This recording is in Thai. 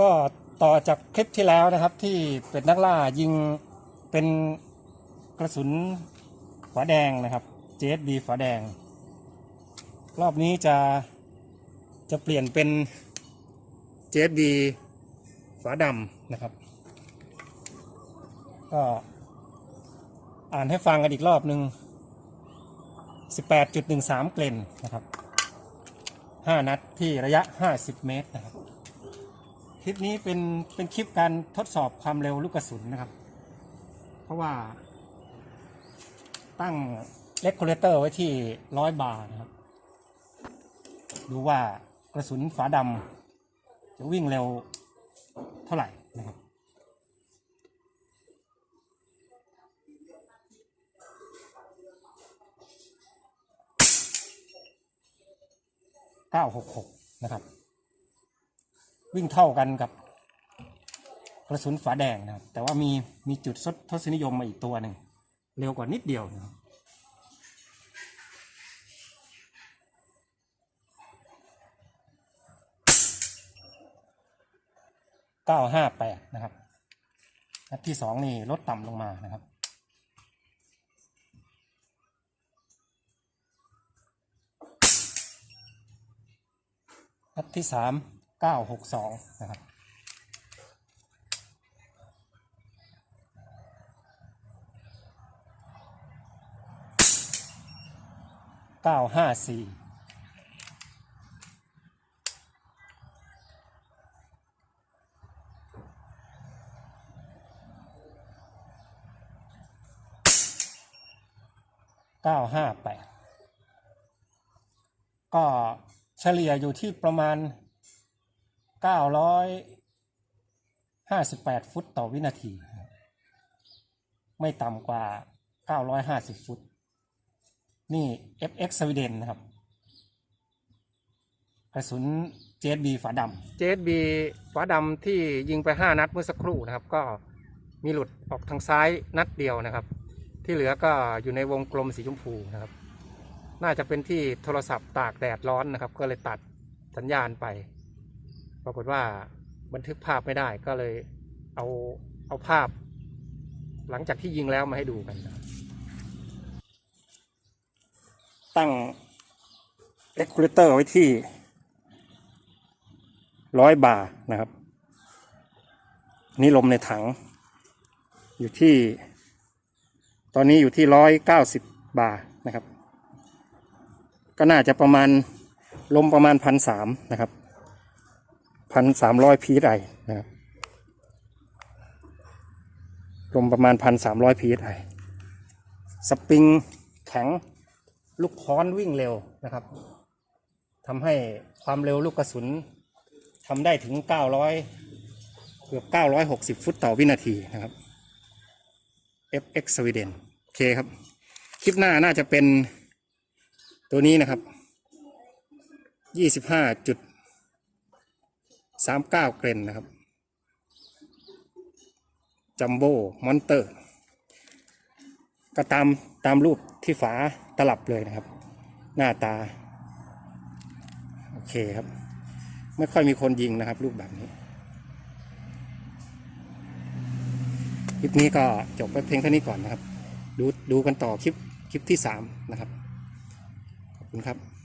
ก็ต่อจากคลิปที่แล้วนะครับที่เป็นนักล่ายิงเป็นกระสุนฝาแดงนะครับ JSB ฝาแดง รอบนี้จะจะเปลี่ยนเป็น JSB ฝาดำนะครับ ก็อ่านให้ฟังกันอีกรอบหนึ่ง18.13 เกลนนะครับ 5 นัดที่ระยะ 50 เมตรนะครับ ลิปนี้เป็นเป็นคลิปการทดสอบความเร็วลูกกระสุนนะครับ เพราะว่า ตั้งเลก u เลเตอร์ไว้ที่ร้อยบาร์นะครับ ดูว่ากระสุนฝาดำจะวิ่งเร็วเท่าไหร่นะครับ966นะครับ วิ่งเท่ากันกับกระสุนฝาแดงนะครับ แต่ว่ามีมีจุดทศทศนิยมมาอีกตัวหนึ่งเร็วกว่านิดเดียวนะครับเก้าห้าแปดนะครับนัดที่สองนี่ลดต่ำลงมานะครับนัดที่สาม เก้าหกสองนะครับเก้าห้าสี่เก้าห้าแปดก็เฉลี่ยอยู่ที่ประมาณ เก้าร้อยห้าสิบแปดฟุตต่อวินาที ไม่ต่ำกว่าเก้าร้อยห้าสิบฟุต นี่ FX สวีเดนนะครับกระสุน JSB ฝาดำ JSB ฝาดำที่ยิงไป 5 นัดเมื่อสักครู่นะครับ ก็มีหลุดออกทางซ้ายนัดเดียวนะครับ ที่เหลือก็อยู่ในวงกลมสีชมพูนะครับ น่าจะเป็นที่โทรศัพท์ตากแดดร้อนนะครับ ก็เลยตัดสัญญาณไป ปรากฏว่าบันทึกภาพไม่ได้ก็เลยเอาเอาภาพ หลังจากที่ยิงแล้วมาให้ดูกัน ตั้งเ e ก u เลเตอร์ไว้ที่ร้อยบาร์นะครับ นี่ลมในถัง อยู่ที่ ตอนนี้อยู่ที่ร้อยเก้าสิบบาร์นะครับ ก็น่าจะประมาณลมประมาณพันสามนะครับ พันสามร้อยพีไอนะครับลมประมาณพันสามร้อยพีไอสปริงแข็งลูกค้อนวิ่งเร็วนะครับทำให้ความเร็วลูกกระสุนทำได้ถึง 900 เกือบ 960 ฟุตต่อวินาทีนะครับ FX Sweden โอเคครับ คลิปหน้าน่าจะเป็นตัวนี้นะครับ 25.39เกรนนะครับ จัมโบ้มอนเตอร์ ก็ตามตามรูปที่ฝาตลับเลยนะครับ หน้าตา โอเคครับ ไม่ค่อยมีคนยิงนะครับ รูปแบบนี้คลิปนี้ก็จบไปเพียงเท่านี้ก่อนนะครับ ดูดูกันต่อคลิปคลิปที่สามนะครับ ขอบคุณครับ